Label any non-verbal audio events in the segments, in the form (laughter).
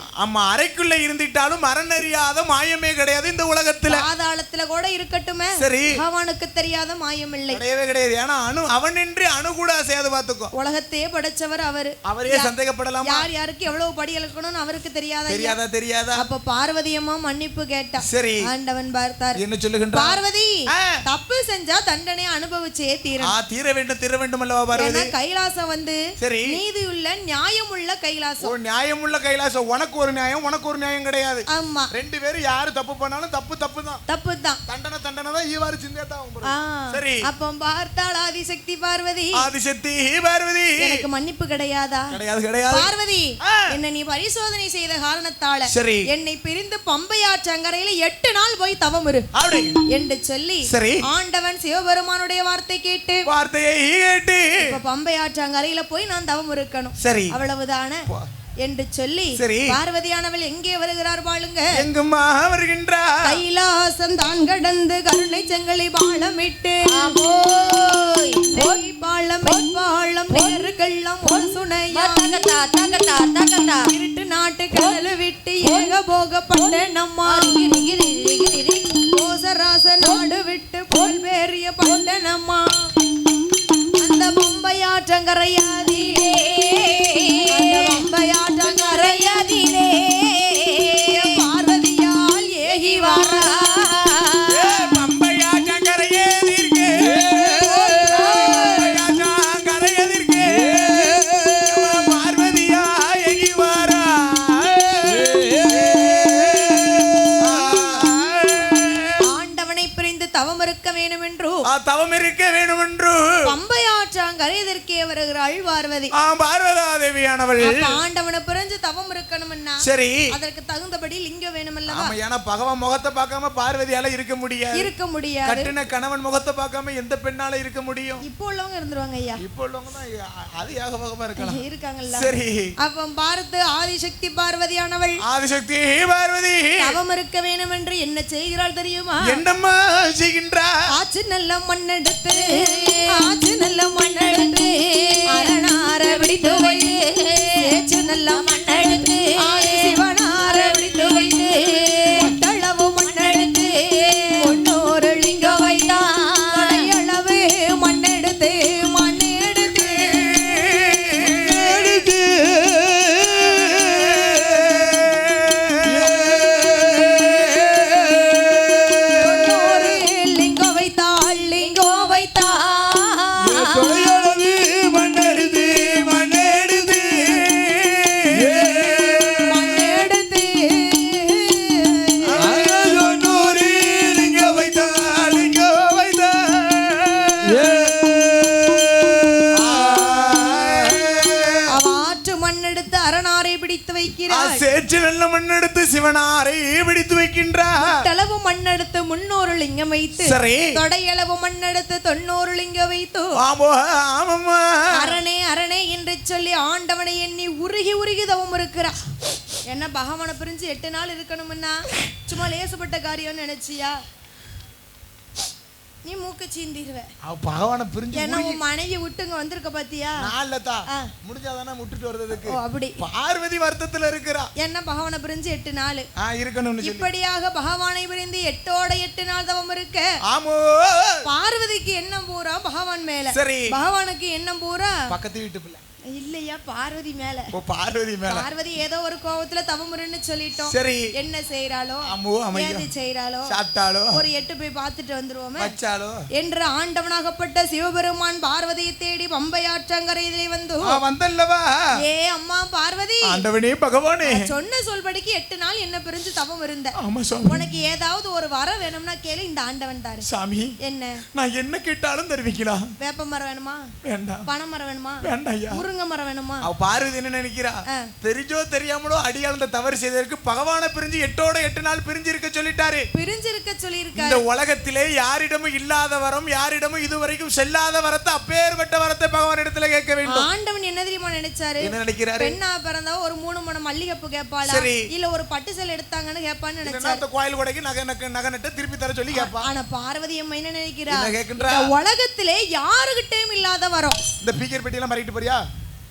பகவானுக்கு தெரியாத மாயமில்லை ஆமா அறைக்குள்ள இருந்துட்டாலும் அறநறியாத மாயமே கிடையாது இந்த உலகத்துல. பாதாளத்துல கூட இருக்கட்டுமே. சரி. பகவானுக்கு தெரியாத மாயமில்லை கிடையவே கிடையாது. ஏன்னா அணு அவனின்றி அணு கூட அசையாது பாத்துக்கோ உலகத்தையே படைச்சவர் அவரு. அவரே சந்தேகப்படலாமா? யார் யாருக்கு எவ்வளவு படி இழக்கணும்னு அவருக்கு தெரியாத தெரியாதா தெரியாதா? அப்ப பார்வதி அம்மா மன்னிப்பு கேட்டா. சரி. ஆண்டவன் பார்த்தார். என்ன சொல்லுகின்றார்? பார்வதி. தப்பு செஞ்சா தண்டனை அனுபவிச்சே ஆ தீர வேண்டும் தீர வேண்டும் அல்லவா பார்வதி? கைலாசம் வந்து சரி. நீதி உள்ள நியாயம் உள்ள கைலாசம். ஒரு நியாயமுள்ள கைலாசம். உனக்கு ஒரு நியாயம் உனக்கு ஒரு நியாயம் கிடையாது. ஆமா. ரெண்டு பேரும் யாரு தப்பு பண்ணாலும் தப்பு தப்பு தான். தப்பு தான். தண்டனை தண்டனை தான் ஈவாறு சிந்தே தான் ஆகும் பாரு. சரி. அப்போ பார்த்தாள் ஆதிசக்தி பார்வதி. ஆதிசக்தி பார்வதி. எனக்கு மன்னிப்பு கிடையாதா? கிடையாது கிடையாது. பார்வதி. என்ன நீ பரிசோதனை செய்த காரணத்தால சரி. என்னை பிரிந்து பம்பையாற்றங்கரையில எட்டு நாள் போய் தவம் இரு. என்று சொல்லி சரி. ஆண்டவன் சிவபெருமானுடைய வார்த்தை கேட்டு வார்த்தையை கேட்டு இப்ப பம்பையாற்றங்கரையில போய் நான் தவம் இருக்கணும். சரி. அவ்வளவுதானே? என்று சொல்லி சரி. பார்வதியானவள் எங்கே வருகிறார் பாளுங்க எங்குமா வருகின்றார்? கைலாசம் தான் கடந்து கருணை செங்கலை பாலமிட்டு. பாலம் பாலம் நேருக்கெல்லாம் ஒரு சுனையா இருட்டு நாட்டு கடல் விட்டு ஏக போக பட்டணம்மா கோசராச நாடு விட்டு புல்வேறிய பட்டணம்மா அந்த பம்பையாற்றங்கரையாதிலே அந்த பம்பையாற்றங்கரையாதிலே ஆ, தவம் இருக்க வேண்டும் என்று பம்பையாற்றாங்கரை எதற்கே வருகிறாள் பார்வதி ஆ பார்வதா தேவியானவள். ஆண்டவனை பிரிஞ்சு தவம் இருக்கணும்னா சரி. அதற்கு தகுந்தபடி லிங்கம் வேணுமல்லவா? ஆமா ஏன்னா பகவான் முகத்தை பார்க்காம பார்வதியால இருக்க முடியாது. இருக்க முடியாது. கட்டின கணவன் முகத்தை பார்க்காம எந்த பெண்ணால இருக்க முடியும்? இப்போ உள்ளவங்க இருந்துருவாங்க ஐயா. இப்போ உள்ளவங்க தான் அது யாகபகமா இருக்கலாம். இருக்காங்கல்ல. சரி. அப்ப பார்த்து ஆதிசக்தி பார்வதியானவள். ஆதிசக்தி பார்வதி. தவம் இருக்க வேண்டும் என்று என்ன செய்கிறாள் தெரியுமா? என்னம்மா செய்கின்றா ஆச்சு நல்ல மண்ணெடுத்து. ஆச்சு நல்ல மண்ணெடுத்து. அரணார பிடித்து வைத்து ஏச்சு நல்ல மண்ணெடுத்து. ஆதி சிவனார பிடித்து வைத்து தொடையளவு. மண்ணெடுத்து தொண்ணூறு லிங்கம் வைத்து. ஆமாம்மா. அரணே அரணே என்று சொல்லி ஆண்டவனை எண்ணி உருகி உருகி தவம் இருக்கிறா என்ன பகவானை பிரிஞ்சு எட்டு நாள் இருக்கணும்னா சும்மா லேசப்பட்ட காரியம்னு நினைச்சியா? நீ மூக்க சீந்திருவ அவ பகவானை பிரிஞ்சு ஏன்னா உன் மனைவி விட்டுங்க வந்திருக்க பாத்தியா? ஆ. முடிஞ்சாதானே விட்டுட்டு வர்றதுக்கு. அப்படி. பார்வதி வருத்தத்துல இருக்கிறா. என்ன பகவானை பிரிஞ்சு எட்டு நாள்? ஆ இருக்கணும்னு இப்படியாக பகவானை பிரிந்து எட்டோட எட்டு நாள் தவம் இருக்க. ஆமோ. பார்வதிக்கு எண்ணம் பூரா பகவான் மேல. சரி. பகவானுக்கு எண்ணம் பூரா பக்கத்து வீட்டு பிள்ளை. இல்லையா பார்வதி மேல? ஓ பார்வதி மேல. பார்வதி ஏதோ ஒரு கோவத்துல தவமுருன்னு சொல்லிட்டோம். சரி. என்ன செய்யறாளோ ஏது செய்யறாளோ சாப்பிட்டாலோ ஒரு எட்டு போய் பார்த்துட்டு வந்துருவோமே. வச்சாலோ என்று ஆண்டவனாகப்பட்ட சிவபெருமான் பார்வதியை தேடி பம்பையாற்றங்கரையிலே வந்து ஆ வந்தல்லவா? ஏ அம்மா பார்வதி. ஆண்டவனே பகவானே. சொன்ன சொல்படிக்கு எட்டு நாள் என்ன பிரிஞ்சு தவம் இருந்த. உனக்கு ஏதாவது ஒரு வரம் வேணும்னா கேளு இந்த ஆண்டவன் தாரு. சாமி என்ன? நான் என்ன கேட்டாலும் தருவீங்களா வேப்ப மரம் வேணுமா? வேண்டாம். பனை மரம் வேணுமா? வேண்டாம் முருங்கை மரம் வேணுமா? அவ பார்வதி என்ன நினைக்கிறா. தெரிஞ்சோ தெரியாமலோ அடியாளந்த தவறு செய்ததற்கு பகவானை பிரிஞ்சு எட்டோட எட்டு நாள் பிரிஞ்சு இருக்க சொல்லிட்டாரு. பிரிஞ்சிருக்க சொல்லியிருக்க இந்த உலகத்திலே யாரிடமும் இல்லாத வரம் யாரிடமும் இதுவரைக்கும் செல்லாத வரத்தை அப்பேற்பட்ட வரத்தை பகவான் இடத்துல கேட்க வேண்டும். ஆண்டவன் என்ன தெரியுமா நினைச்சாரு? என்ன நினைக்கிறாரு? பெண்ணா பிறந்தா ஒரு மூணு மணம் மல்லிகைப்பூ கேட்பாளா? சரி. இல்ல ஒரு பட்டு சேலை எடுத்தாங்கன்னு கேட்பான்னு நினைச்சாரு. கோயில் கொடைக்கு நகை நகை நகை நட்டு திருப்பி தர சொல்லி கேட்பா ஆனா பார்வதி அம்மா என்ன நினைக்கிறா? உலகத்திலே யாருகிட்டயும் இல்லாத வரம். இந்த பீக்கர் பெட்டியெல்லாம் மறிக்கிட்டு போறியா?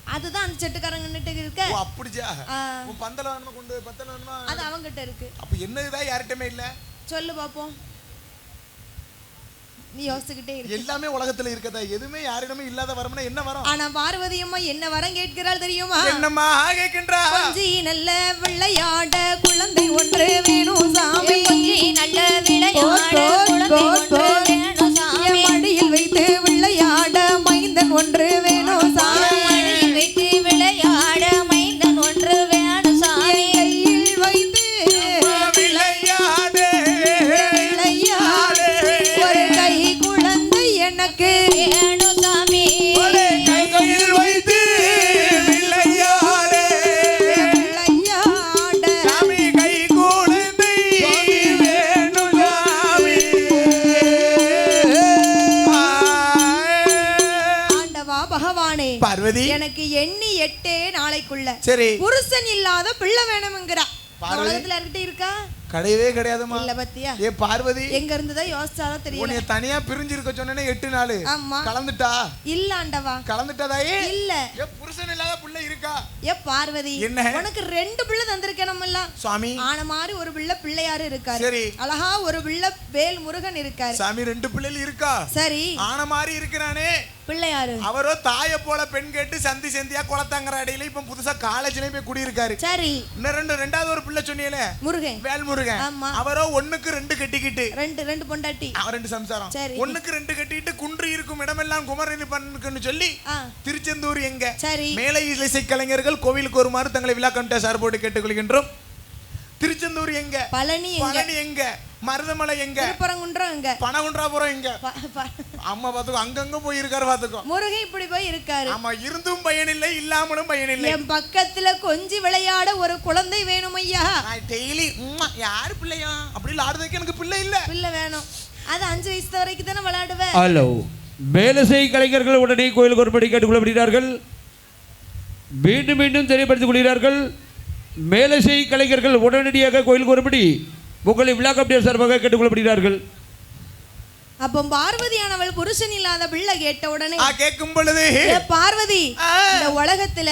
அதுதான் அந்த செட்டுக்காரங்கன்னுட்டு இருக்க. ஓ அப்படிச்சா ஆ, உன் பந்தல வேணுமா கொண்டு போய் பத்தல வேணுமா அது அவங்கிட்ட இருக்கு. அப்ப என்னதுதான் யார்கிட்டமே இல்ல? சொல்லு பாப்போம். நீ யோசிச்சுக்கிட்டே இரு. எல்லாமே உலகத்துல இருக்கதா? எதுவுமே யாரிடமே இல்லாத வரம்னா என்ன வரும்? ஆனா பார்வதி அம்மா என்ன வரம் கேட்கிறாள் தெரியுமா? என்னம்மா கேட்கின்றா? கொஞ்சி நல்ல விளையாட குழந்தை ஒன்று வேணும் சாமி. கொஞ்சி நல்ல விளையாட குழந்தை ஒன்று சரி. புருஷன் இல்லாத பிள்ளை வேணும்ங்கிறா. உலகத்துல யார்கிட்ட இருக்கா? கிடையவே கிடையாதுமா இல்ல பத்தியா? ஏ பார்வதி. எங்க இருந்துதான் யோசிச்சாதான் தெரியல. உன்னைய தனியா பிரிஞ்சு இருக்க சொன்னேனே எட்டு நாள். ஆமா. கலந்துட்டா? இல்ல ஆண்டவா. கலந்துட்டாதாயே இல்ல. ஏ புருஷன் இல்லாத புள்ள இருக்கா? ஏ பார்வதி. என்ன? உனக்கு ரெண்டு பிள்ளை தந்திருக்கணும் இல்ல சுவாமி. ஆன மாதிரி ஒரு பிள்ளை பிள்ளையாரு இருக்காரு. சரி. அழகா ஒரு பிள்ளை வேல் முருகன் இருக்காரு. சாமி ரெண்டு பிள்ளைகள் இருக்கா? சரி. ஆன மாதிரி இருக்கிறானே. பிள்ளையாரு அவரோ தாய போல பெண் கேட்டு சந்தி சந்தியா குளத்தாங்கற அடையில இப்ப புதுசா காலேஜ்லயும் போய் குடியிருக்காரு. சரி. இன்னும் ரெண்டு ரெண்டாவது ஒரு பிள்ளை சொன்னீங்களே? முருகன். வேல்முருகன். ஆமா. அவரோ ஒண்ணுக்கு ரெண்டு கட்டிக்கிட்டு. ரெண்டு ரெண்டு பொண்டாட்டி. அவன் ரெண்டு சம்சாரம். சரி. ஒண்ணுக்கு ரெண்டு கட்டிட்டு குன்று இருக்கும் இடமெல்லாம் குமரனி பண்ணுக்குன்னு சொல்லி திருச்செந்தூர் எங்க? சரி. மேலை இசை கலைஞர்கள் கோவிலுக்கு வருமாறு தங்களை விழா கமிட்ட சார்போடு கேட்டுக்கொள்கின்றோம். திருச்செந்தூர் எங்க? பழனி எங்க? பழனி எங்க? மருதமலை எங்க? திருப்பரங்குன்றம் எங்க? பனகுன்றாபுரம் எங்க? அம்மா பாத்துக்கோ அங்கங்க போயிருக்காரு பாத்துக்கோ முருகன் இப்படி போய் இருக்காரு ஆமா இருந்தும் பயனில்லை இல்லாமலும் பயனில்லை. என் பக்கத்துல கொஞ்சி விளையாட ஒரு குழந்தை வேணும் ஐயா நான் டெய்லி யாரு பிள்ளையா? அப்படி விளாடுறதுக்கு எனக்கு பிள்ளை இல்ல. பிள்ளை வேணும். அது அஞ்சு வயசு வரைக்கும் தானே விளையாடுவேன் ஹலோ மேலசை கலைஞர்கள் உடனே கோயிலுக்கு ஒருபடி கேட்டுக்கொள்ளப்படுகிறார்கள். மீண்டும் மீண்டும் தெரியப்படுத்திக் கொள்கிறார்கள். மேலசை கலைஞர்கள் உடனடியாக கோயிலுக்கு கூறும்படி உங்களை விழா சார்பாக கேட்டுக்கொள்ளப்படுகிறார்கள். அப்போ பார்வதியானவள் புருஷன் இல்லாத பிள்ளை கேட்ட உடனே கேட்கும் பொழுது பார்வதி. இந்த உலகத்துல.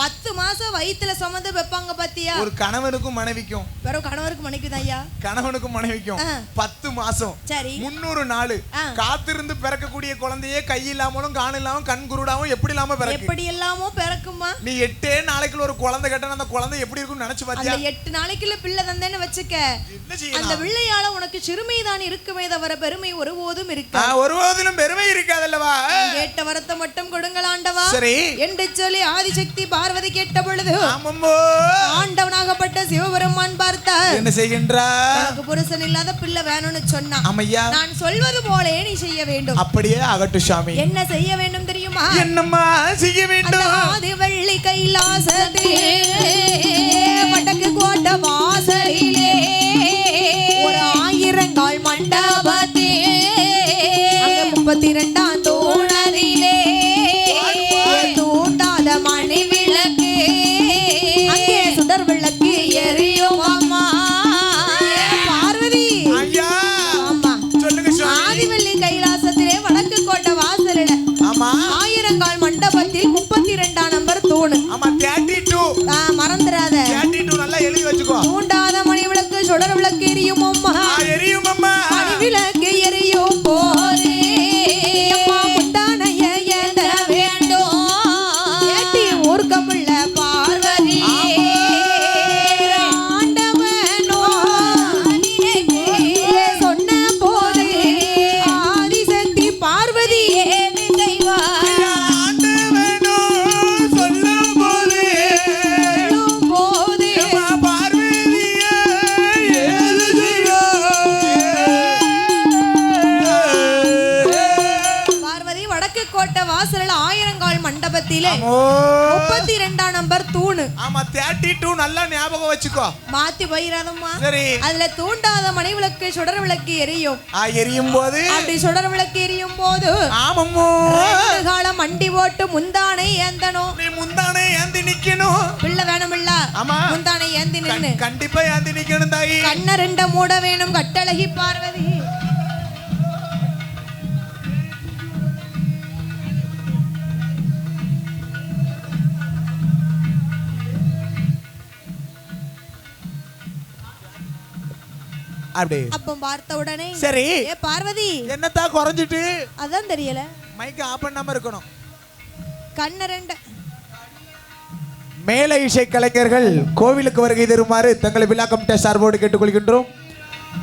பத்து மாசம் வயித்துல சுமந்து வைப்பாங்க பாத்தியா? ஒரு கணவனுக்கும் மனைவிக்கும். வெறும் கணவருக்கு மனைவிதான் ஐயா. கணவனுக்கும் மனைவிக்கும். பத்து மாசம். சரி. முன்னூறு நாள். காத்திருந்து பிறக்கக்கூடிய குழந்தையே கை இல்லாமலும் காண இல்லாம கண் குருடாவும் எப்படி இல்லாம பிறக்கு? எப்படி எல்லாமோ பிறக்குமா? நீ எட்டே நாளைக்குள்ள ஒரு குழந்தை கேட்டா அந்த குழந்தை எப்படி இருக்கும்னு நினைச்சு பாத்தியா? எட்டு நாளைக்குள்ள பிள்ளை தந்தேன்னு வச்சுக்க. அந்த பிள்ளையால உனக்கு சிறுமைதான் இருக்குமே தவிர பெருமை ஒருபோதும் இருக்கு ஒருபோதிலும் பெருமை இருக்காதல்லவா? கேட்ட வரத்தை மட்டும் கொடுங்கள் ஆண்டவா. சரி. என்று சொல்லி ஆதிசக்தி பார்வதி கேட்ட பொழுது ஆண்டவனாகப்பட்ட சிவபெருமான் பார்த்தார். என்ன செய்கின்றா எனக்கு புருஷன் இல்லாத பிள்ளை வேணும்னு சொன்னான். அம்மையா. நான் சொல்வது போலே நீ செய்ய வேண்டும். அப்படியே ஆகட்டும் சாமி. என்ன செய்ய வேண்டும் தெரியுமா? என்னம்மா செய்ய வேண்டும்? ஆதி வெள்ளி கைலாசத்திலே மடக்கு கோட்ட வாசலிலே ஒரு ஆயிரங்கால் அங்க முப்பத்தி ரெண்டாம் ஆமா தேர்ட்டி டூ நல்லா ஞாபகம் வச்சுக்கோ. மாத்தி போயிடாதம்மா சரி. அதுல தூண்டாத மணி விளக்கு சுடர் விளக்கு எரியும். எரியும் போது? அப்படி சுடர் விளக்கு எரியும் போது ஆமம்மோ. காலம் மண்டி போட்டு முந்தானை ஏந்தணும். நீ முந்தானே ஏந்தி நிக்கணும். பிள்ளை வேணுமில்ல. ஆமா. முந்தானை ஏந்தி நின்னு. கண்- கண்டிப்பா ஏந்தி நிக்கணும் தாயி. கண்ண ரெண்ட மூட வேணும் கட்டழகி பார்வதி. அப்படி அப்ப பார்த்த உடனே சரி. ஏ பார்வதி. என்னத்தா குறைஞ்சிட்டு? அதான் தெரியல. மைக்க ஆஃப் பண்ணாம இருக்கணும். கண்ண ரெண்டு. மேல இசை கலைஞர்கள் கோவிலுக்கு வருகை தருமாறு தங்களை விழா கமிட்ட சார்போடு கேட்டுக்கொள்கின்றோம்.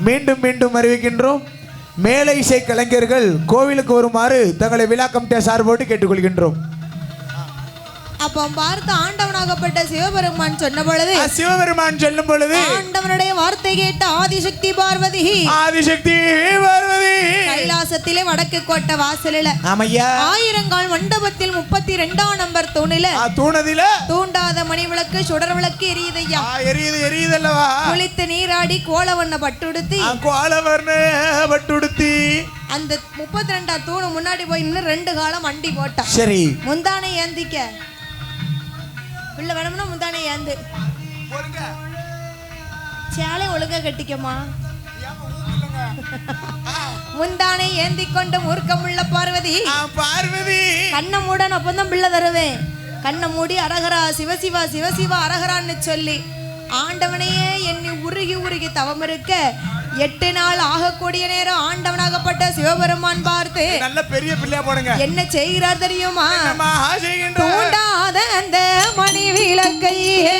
மீண்டும் மீண்டும் அறிவிக்கின்றோம். மேல இசை கலைஞர்கள் கோவிலுக்கு வருமாறு தங்களை விழா கமிட்ட சார்போடு கேட்டுக்கொள்கின்றோம். அப்போ பார்த்து ஆண்டவனாகப்பட்ட சிவபெருமான் சொன்ன பொழுது சிவபெருமான் சொல்லும் பொழுது ஆண்டவனுடைய வார்த்தை கேட்ட ஆதிசக்தி பார்வதி ஆதிசக்தி பார்வதி. கைலாசத்திலே வடக்கு கோட்டை வாசலில ஆமையா. ஆயிரங்கால் மண்டபத்தில் முப்பத்தி ரெண்டாம் நம்பர் தூணில தூணதில? தூண்டாத மணி விளக்கு சுடர் விளக்கு எரியுதையா? எரியுது எரியுதல்லவா? குளித்து நீராடி கோலவண்ண பட்டுடுத்தி ஆ, கோலவர்ண பட்டுடுத்தி. அந்த முப்பத்தி ரெண்டாம் தூணு முன்னாடி போய் நின்று ரெண்டு காலம் மண்டி போட்டான் சரி. முந்தானை ஏந்திக்க. பிள்ளை வேணும்னா முந்தானை ஏந்து. சேலை ஒழுங்கா கட்டிக்கமா முந்தானை ஏந்தி கொண்ட மூர்க்கமுள்ள பார்வதி. பார்வதி. கண்ணை மூட நான் அப்பந்தான் பிள்ளை தருவேன். கண்ணை மூடி அரகரா சிவசிவா சிவசிவா அரகரான்னு சொல்லி. ஆண்டவனையே எண்ணி உருகி உருகி தவம் இருக்க எட்டு நாள் ஆகக்கூடிய நேரம் ஆண்டவனாகப்பட்ட சிவபெருமான் பார்த்து நல்ல பெரிய பிள்ளையா போடுங்க. என்ன செய்கிறார் தெரியுமா? தூண்டாத அந்த மணி விளக்கையே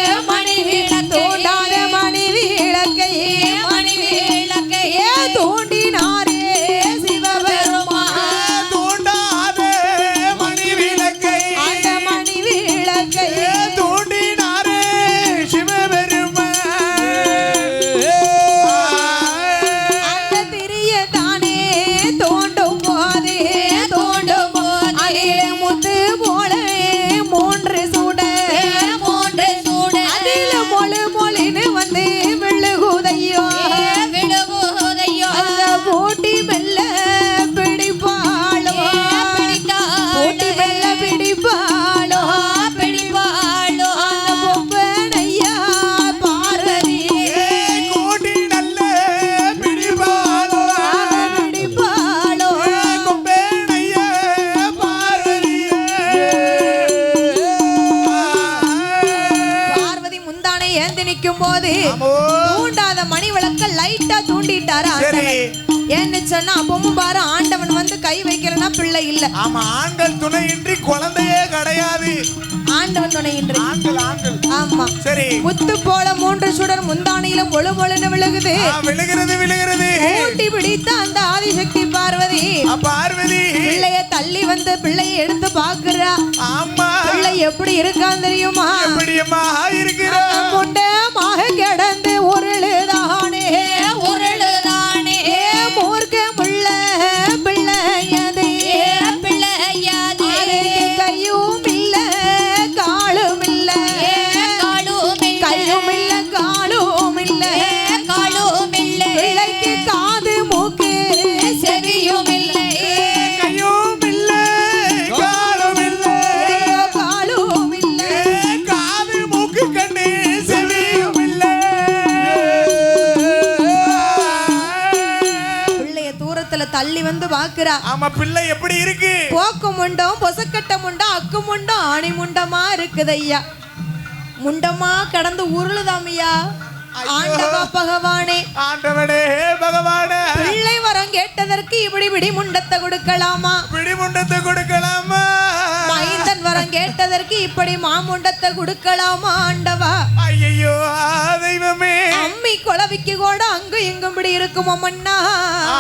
போது. தூண்டாத மணி விளக்க லைட்டா தூண்டிட்டாரு. ஆண்டவன் ஏன்னு சொன்னா அப்பவும் பாரு ஆண்டவன் வந்து கை வைக்கலன்னா பிள்ளை இல்ல ஆமா ஆண்கள் துணையின்றி குழந்தையே கிடையாது ஆண்டவன் துணையின்றி ஆண்கள் ஆண்கள். ஆமா. சரி. முத்து போல மூன்று சுடர் முந்தானையில பொழு பொழுன்னு விழுகுது. ஆ, விழுகிறது விழுகிறது. ஊட்டி பிடித்த அந்த ஆதிசக்தி பார்வதி. பார்வதி. பிள்ளைய தள்ளி வந்து பிள்ளைய எடுத்து பாக்குறா ஆமா. பிள்ளை எப்படி இருக்கான் தெரியுமா? எப்படியம்மா இருக்கிற முண்டமாக கிடந்து உருளுதானே வந்து பாக்குறா ஆமா பிள்ளை எப்படி இருக்கு? போக்கு முண்டம் பொசக்கட்ட முண்டம் அக்கு முண்டம் ஆணி முண்டமா இருக்குது ஐயா. முண்டமா கடந்து உருளுதாமையா ஆண்டவா பகவானே. ஆண்டவனே பகவானே. பிள்ளை வரம் கேட்டதற்கு இப்படி விடி முண்டத்தை கொடுக்கலாமா? பிடிமுண்டத்தை கொடுக்கலாமா? மைந்தன் வரம் கேட்டதற்கு இப்படி மாமுண்டத்தை கொடுக்கலாமா ஆண்டவா? ஐயோ தெய்வமே. அம்மி குழவிக்கு கூட அங்கும் இங்கும் இப்படி இருக்குமா மன்னா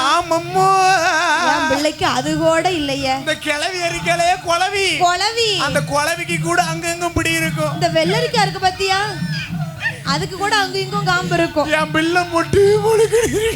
ஆமம்மோ பிள்ளைக்கு அது கூட இல்லையே. இந்த கிளவி எரிக்கலையே குளவி குழவி. அந்த குளவிக்கு கூட அங்கங்கும் பிடி இருக்கும். இந்த வெள்ளரிக்கா இருக்கு பாத்தியா? அதுக்கு கூட அங்கும் இங்கும் காம்பு இருக்கும். என் பிள்ளை முட்டி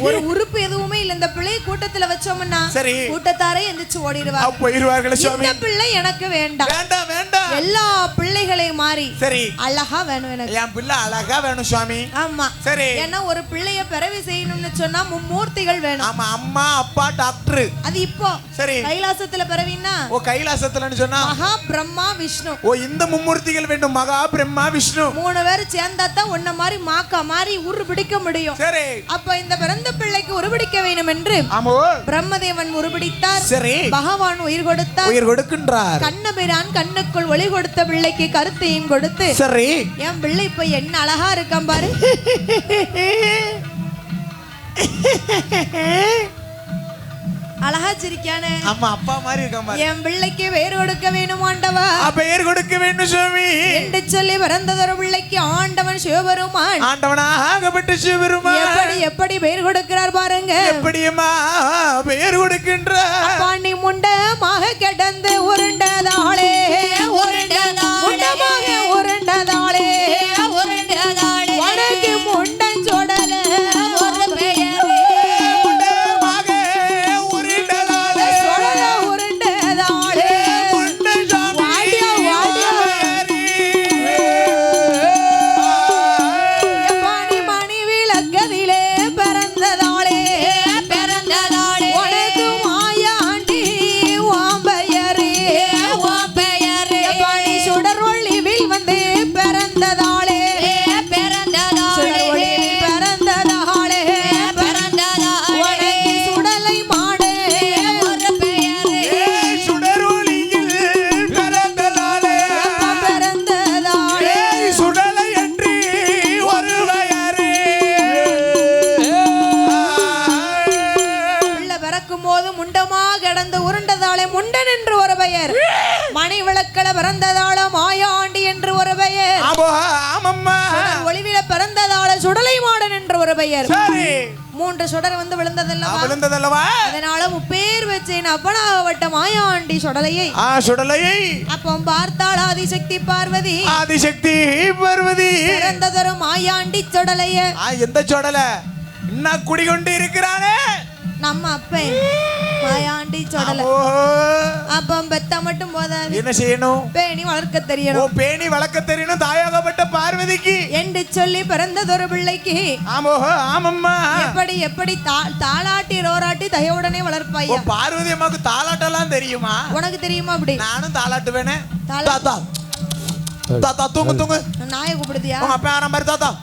ஒரு உறுப்பு எதுவுமே இல்ல. இந்த பிள்ளைய கூட்டத்துல வச்சோம்னா சரி. கூட்டத்தாரே எந்திரிச்சு ஓடிடுவா போயிருவார்களே சுவாமி. இந்த பிள்ளை எனக்கு வேண்டாம். வேண்டாம் வேண்டாம் எல்லா பிள்ளைகளையும் மாறி சரி. அழகா வேணும் எனக்கு. என் பிள்ளை அழகா வேணும் சுவாமி. ஆமா. சரி. ஏன்னா ஒரு பிள்ளைய பிறவி செய்யணும்னு சொன்னா மும்மூர்த்திகள் வேணும். ஆமா அம்மா அப்பா டாக்டர். அது இப்போ. சரி. கைலாசத்துல பிறவின்னா ஓ கைலாசத்துலன்னு சொன்னா? மகா பிரம்மா விஷ்ணு. ஓ இந்த மும்மூர்த்திகள் வேண்டும். மகா பிரம்மா விஷ்ணு. மூணு பேர் சேர்ந்தா தான் உன்ன மாதிரி மாக்கா மாதிரி உரு பிடிக்க முடியும். சரி. அப்ப இந்த பிறந்த பிள்ளைக்கு உருபிடிக்க வேண்டும் என்று ஆமோ. பிரம்மதேவன் உருபிடித்தார் சரி. பகவான் உயிர் கொடுத்தார். உயிர் கொடுக்கின்றார். கண்ணபிரான் கண்ணுக்குள் ஒளி கொடுத்த பிள்ளைக்கு கருத்தையும் கொடுத்து சரி. என் பிள்ளை இப்ப என்ன அழகா இருக்கான் பாரு. (laughs) அழகா சிரிக்கானே. ஆமா அப்பா மாதிரி இருக்க மாதிரி என் பிள்ளைக்கு வேறு கொடுக்க வேணும் ஆண்டவா? பெயர் கொடுக்க வேண்டும் சுவாமி. என்று சொல்லி பிறந்ததொரு பிள்ளைக்கு ஆண்டவன் சிவபெருமான். ஆண்டவனாக ஆகப்பட்ட சிவபெருமான். எப்படி எப்படி பெயர் கொடுக்கிறார் பாருங்க. எப்படியம்மா பெயர் கொடுக்கின்ற பாண்டி முண்டமாக கிடந்து உருண்டதாளே உருண்டதாளே. மூன்று சுடர் வந்து விழுந்ததல்லவா? விழுந்ததல்லவா? அதனால முப்பேர் வச்சேன். அப்பனாகப்பட்ட மாயாண்டி சுடலையை. ஆ சுடலையை. அப்போ பார்த்தாள் ஆதிசக்தி பார்வதி. ஆதிசக்தி பார்வதி. பிறந்ததொரு மாயாண்டி சுடலைய. எந்த சுடல? இன்னும் குடிகொண்டு இருக்கிறானே நம்ம அப்பன். மாயாண்டி சுடலை. அப்போ பெத்தா மட்டும் போதாது. என்ன செய்யணும்? பேணி வளர்க்க தெரியணும். பேணி வளர்க்க தெரியணும். தாயாகப்பட்ட பார்வதிக்கு. என்று சொல்லி பிறந்ததொரு பிள்ளைக்கு. ஆமோ ஆமம்மா. எப்படி எப்படி தாளாட்டி ரோராட்டி தயவுடனே ஓ வளர்ப்பாயா பார்வதி அம்மாக்கு தாலாட்டெல்லாம் தெரியுமா? உனக்கு தெரியுமா அப்படி? நானும் தாலாட்டுவேனே தாலா- தாத்தா. தாத்தா தூங்கு தூங்கு. நாயை கூப்பிடுதியா? உங்க அப்பா மாதிரி தாத்தா?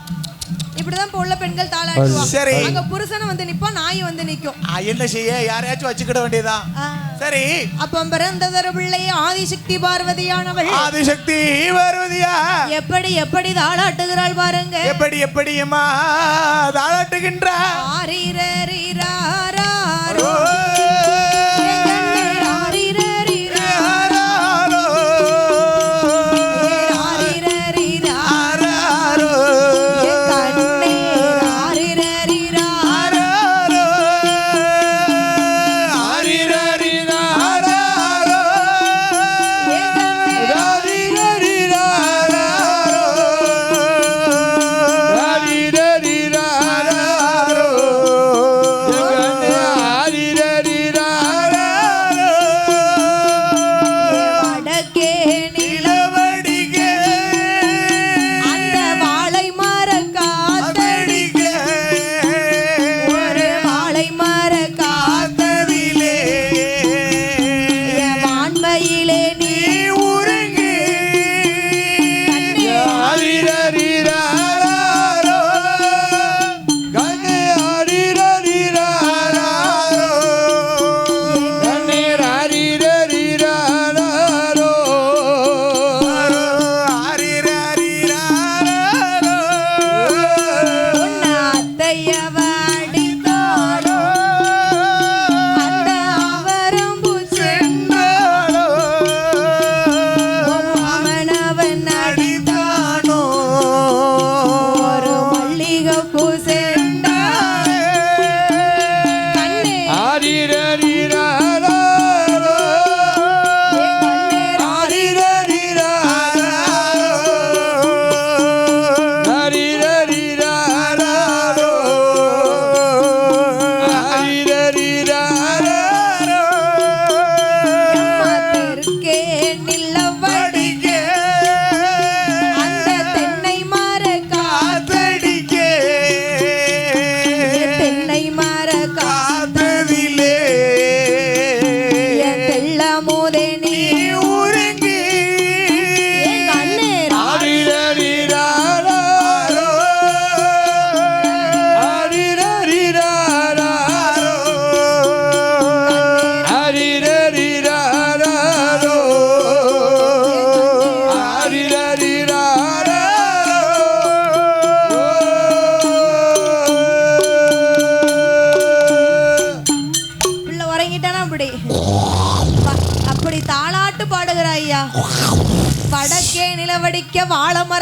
இப்படிதான் இப்ப உள்ள பெண்கள் தாளாட்டுவா சரி. அங்க புருஷனை வந்து நிப்பா நாய் வந்து நிக்கும். ஆ, என்ன செய்ய? யாரையாச்சும் வச்சுக்கிட வேண்டியதா? ஆ. சரி. அப்ப பிறந்ததொரு பிள்ளை ஆதிசக்தி பார்வதியானவள். ஆதிசக்தி பார்வதியா? எப்படி எப்படி தாளாட்டுகிறாள் பாருங்க. எப்படி எப்படியம்மா தாளாட்டுகின்றா? ஆரிரரிராரோ.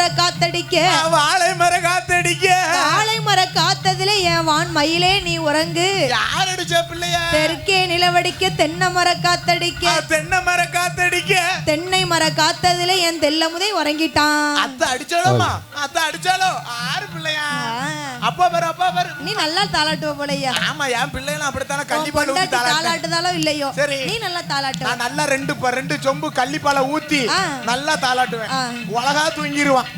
வாழை மர காத்தடிக்க வாழை மர காத்தடிக்க வாழை மர காத்ததுல என் வான் மயிலே நீ உறங்கு. யார் அடிச்ச பிள்ளையா? தெற்கே நிலவடிக்க தென்னை மர காத்தடிக்க. தென்னை மர காத்தடிக்க. தென்னை மர காத்ததுல என் தெல்லமுதை உறங்கிட்டான். அத்த அடிச்சாலுமா அத்த அடிச்சாலோ ஆறு பிள்ளையா? அப்பா பாரு அப்பா பாரு. நீ நல்லா தாளாட்டுவ போலய்யா ஆமா என் பிள்ளைகளும் அப்படித்தானே? கண்டிப்பா ஊத்தி தாளாட்டு தாளாட்டுதாலோ இல்லையோ? சரி. நீ நல்லா தாளாட்டுவ. நான் நல்லா ரெண்டு ரெண்டு சொம்பு கள்ளிப்பாலை ஊத்தி. நல்லா தாளாட்டுவேன். உலகா தூங்கிடுவான்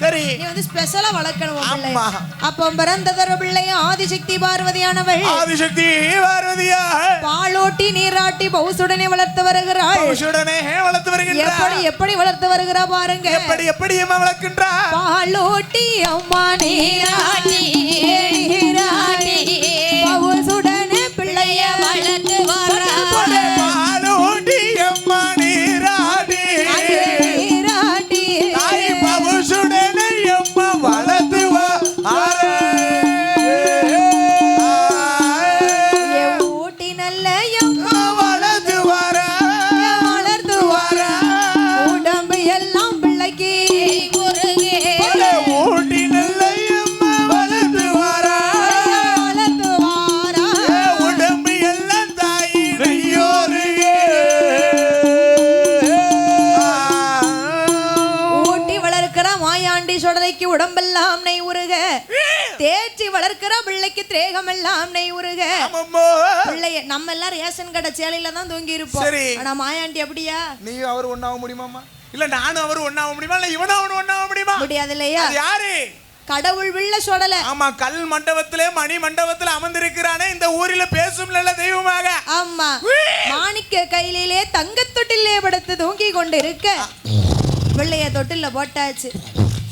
சரி. நீ வந்து ஸ்பெஷலா வளர்க்கணும். ஆமா. அப்போ பிறந்ததொரு பிள்ளைய ஆதிசக்தி பார்வதியானவள். ஆதிசக்தி பார்வதியா பாலோட்டி நீராட்டி பவுசுடனே வளர்த்து வருகிறாள். பவுஷுடனே வளர்த்து வருகின்றார் எப்படி எப்படி வளர்த்து வருகிறா பாருங்க. எப்படி எப்படி அம்மா வளர்க்கின்றா பாலோட்டி அம்மா நீராட்டி நீராட்டி பவுசுடனே பிள்ளைய வளர்த்து நெய் உருக. பிள்ளைய நம்ம எல்லாம் ரேஷன் கடை சேலையில தான் தூங்கி இருப்போம். சரி. ஆனா மாயாண்டி அப்படியா? நீ அவர் ஒண்ணாக முடியுமாமா இல்ல நானும் அவர் ஒண்ணாக முடியுமா? இல்ல இவனும் அவனும் ஒண்ணாக முடியுமா? முடியாது இல்லையா? யாரு? கடவுள் வில்ல சுடல. ஆமா கல் மண்டபத்திலே மணி மண்டபத்துல அமர்ந்திருக்கிறானே இந்த ஊரில பேசும் நல்ல தெய்வமாக. ஆமா. மாணிக்க கையிலே தங்கத் தொட்டிலே படுத்து தூங்கி கொண்டு இருக்க பிள்ளைய தொட்டில்ல போட்டாச்சு.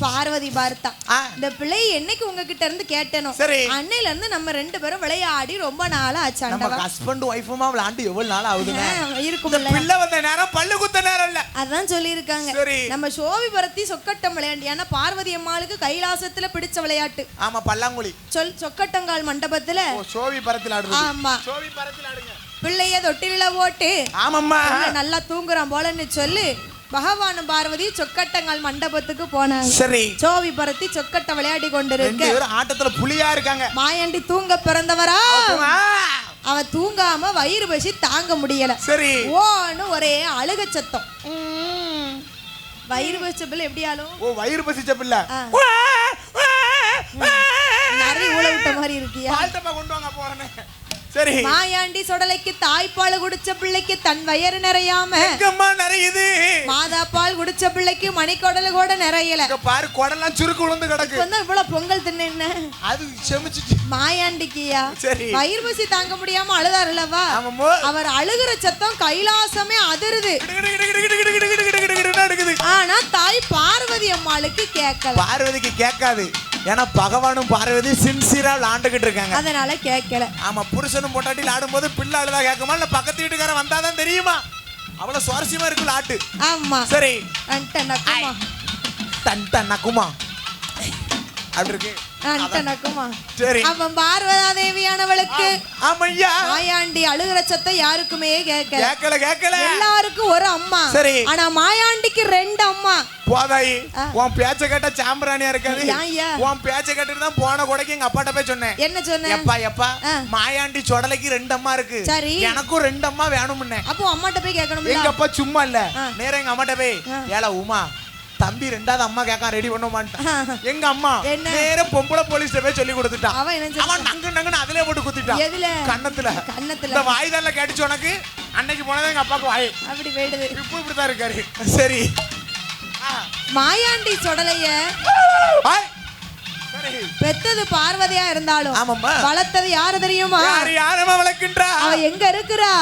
பார்வதி பார்த்தா. இந்த பிள்ளை என்னைக்கு உங்ககிட்ட இருந்து கேட்டனோ. அன்னையில இருந்து நம்ம ரெண்டு பேரும் விளையாடி ரொம்ப நாளா நம்ம ஆச்சாண்டவா ஹஸ்பண்ட் ஒய்ஃபுமா விளையாண்டு எவ்வளவு நாள் ஆகுதுங்க? இருக்கும் பிள்ளை வந்த நேரம் பல்லு குத்த நேரம் இல்ல. அதான் சொல்லியிருக்காங்க. சரி. நம்ம சோவி பரத்தி சொக்கட்டம் விளையாண்டு ஏன்னா பார்வதி அம்மாளுக்கு கைலாசத்துல பிடிச்ச விளையாட்டு. ஆமா பல்லாங்குழி. சொல் சொக்கட்டங்கால் மண்டபத்துல. சோவி பரத்தில் ஆடுறது. ஆமா. சோவி பரத்தில் ஆடுங்க. பிள்ளைய தொட்டில போட்டு. ஆமாம்மா. நல்லா தூங்குறான் போலன்னு சொல்லி. பகவானும் பார்வதி சொக்கட்டங்கால் மண்டபத்துக்கு போனாங்க. சரி. சோவி பரத்தி சொக்கட்ட விளையாடி கொண்டிருக்க. ஆட்டத்துல புலியா இருக்காங்க. மாயாண்டி தூங்க பிறந்தவரா? அவ தூங்காம வயிறு பசி தாங்க முடியல. சரி. ஓன்னு ஒரே அழுக சத்தம். வயிறு பசிச்ச பிள்ளை எப்படி ஆளும்? ஓ வயிறு பசிச்ச பிள்ளை. நிறைய ஊழ விட்ட மாதிரி இருக்கியா? கொண்டு வாங்க போறேன்னு. சரி. மாயாண்டி சொடலைக்கு தாய்ப்பால் குடிச்ச பிள்ளைக்கு தன் வயிறு நிறையாம. எங்கம்மா நிறையுது? மாதா பால் குடிச்ச பிள்ளைக்கு மணிக்கொடல் கூட நிறையல. இங்க பாரு குடலாம் சுருக்கு விழுந்து கிடக்கு. வந்து இவ்வளவு பொங்கல் தின்னு அது செமிச்சிச்சு. மாயாண்டிக்கியா? சரி. வயிறு பசி தாங்க முடியாம அழுதாருலவா ஆமாமோ அவர் அழுகிற சத்தம் கைலாசமே அதிருது. கிடு, கிடு, கிடு, கிடு, கிடு, கிடு, கிடு, கிடு, கிடு, கிடுன்னு அடுக்குது ஆனா தாய் பார்வதி அம்மாளுக்கு கேட்கல. பார்வதிக்கு கேட்காது. ஏன்னா பகவானும் பார்வதி சின்சியரா விளாண்டுகிட்டு இருக்காங்க. அதனால கேட்கல. ஆமா புருஷனும் பொட்டாட்டியில் ஆடும்போது பிள்ளை அழுதா கேட்குமா? இல்ல பக்கத்து வீட்டுக்காரன் வந்தாதான் தெரியுமா? அவ்வளவு சுவாரஸ்யமா இருக்குல்ல ஆட்டு. ஆமா. சரி. டன் நக்குமா. அப்படி இருக்கு. சரி. அவன் பார்வதா தேவியானவளுக்கு ஆமையா. மாயாண்டி அழுகிற சத்தம் யாருக்குமே கேட்கல. கேட்கல கேட்கல. எல்லாருக்கும் ஒரு அம்மா. சரி. ஆனா மாயாண்டிக்கு ரெண்டு அம்மா. போதாயி. உன் பேச்ச கேட்டா சாம்பிராணியா இருக்காது? உன் பேச்ச கேட்டுட்டு தான் போன கூடைக்கு எங்க அப்பாட்ட போய் சொன்னேன். என்ன சொன்ன? எப்பா எப்பா. மாயாண்டி சொடலைக்கு ரெண்டு அம்மா இருக்கு. சரி. எனக்கும் ரெண்டு அம்மா வேணும்னே. அப்போ அம்மாட்ட போய் கேட்கணும்ல? எங்க அப்பா சும்மா இல்ல. ஆ. நேரா எங்க அம்மாட்ட போய். ஏல உமா தம்பி ரெண்டாவது அம்மா கேட்க ரெடி பண்ணுமான்ட்டான் ஆ. எங்க அம்மா என்ன? நேரா பொம்பளை போலீஸ்ல போய் சொல்லி கொடுத்துட்டான் அவன் நங்கு நங்குன்னு அதுலயே போட்டு குத்திட்டான் எதுல? கன்னத்துல. கன்னத்துல. இந்த வாய்தால கேட்டுச்சு உனக்கு. அன்னைக்கு போனது எங்க அப்பாக்கு வாய். அப்படி போயிடுது. இப்போ இப்படிதான் இருக்காரு. சரி. மாயாண்டி சொடலைய பெத்தது பார்வதியா இருந்தாலும். வளர்த்தது யாரு தெரியுமா? யார் யாரம்மா வளர்க்கின்றா? அவ எங்க இருக்கிறா?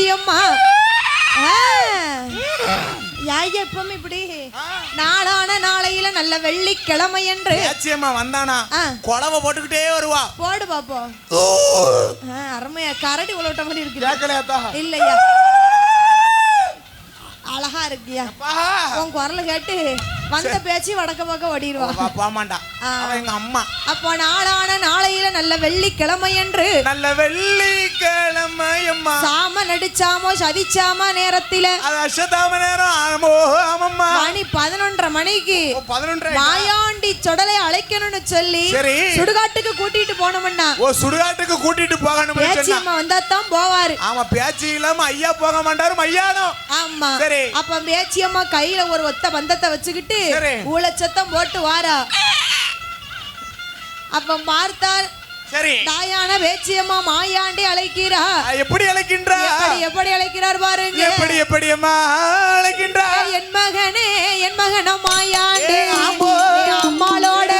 அம்மா யாய் எப்பவும் இப்படி. நாளான நாளையில நல்ல வெள்ளிக்கிழமை என்று. பேச்சியம்மா வந்தானா. குழவை போட்டுக்கிட்டே வருவா. போடு பாப்போம் அருமையா. கரடி உழவிட்ட மாதிரி கேட்கலையாத்தா இல்லையா? அழகா இருக்கியா? உன் குரல் கேட்டு வந்த பேச்சு வடக்க பக்கம் ஓடிடுவா. போமாண்டா. அவ எங்க அம்மா. அப்போ நாளான நாளையில நல்ல வெள்ளிக்கிழமை என்று நல்ல வெள்ளிக்கிழமை அம்மா. சாம நடிச்சாமோ சதிச்சாமோ நேரத்தில? அது அஷ்டதாம நேரம். ஆமோ ஆமம்மா. மணி பதினொன்றரை மணிக்கு பதினொன்றரை மாயாண்டி சொடலை அழைக்கணும்னு சொல்லி சரி. சுடுகாட்டுக்கு கூட்டிட்டு போனோம்னா ஓ சுடுகாட்டுக்கு கூட்டிட்டு போகணும் பேச்சு அம்மா வந்தா தான் போவாரு. ஆமா பேச்சு இல்லாம ஐயா போக மாட்டாரு மையானம் ஆமா. சரி. அப்ப பேச்சியம்மா கையில ஒரு ஒத்த பந்தத்தை வச்சுக்கிட்டு. ஊழச்சத்தம் போட்டு வாரா. அப்ப பார்த்தால் சரி. தாயான வேச்சியம்மா மாயாண்டி அழைக்கிறார். எப்படி அழைக்கின்றார் எப்படி அழைக்கிறார் பாருங்க. எப்படி எப்படி அம்மா அழைக்கின்றார் என் மகனே என் மகனும் மாயாண்டி. அம்மாளோட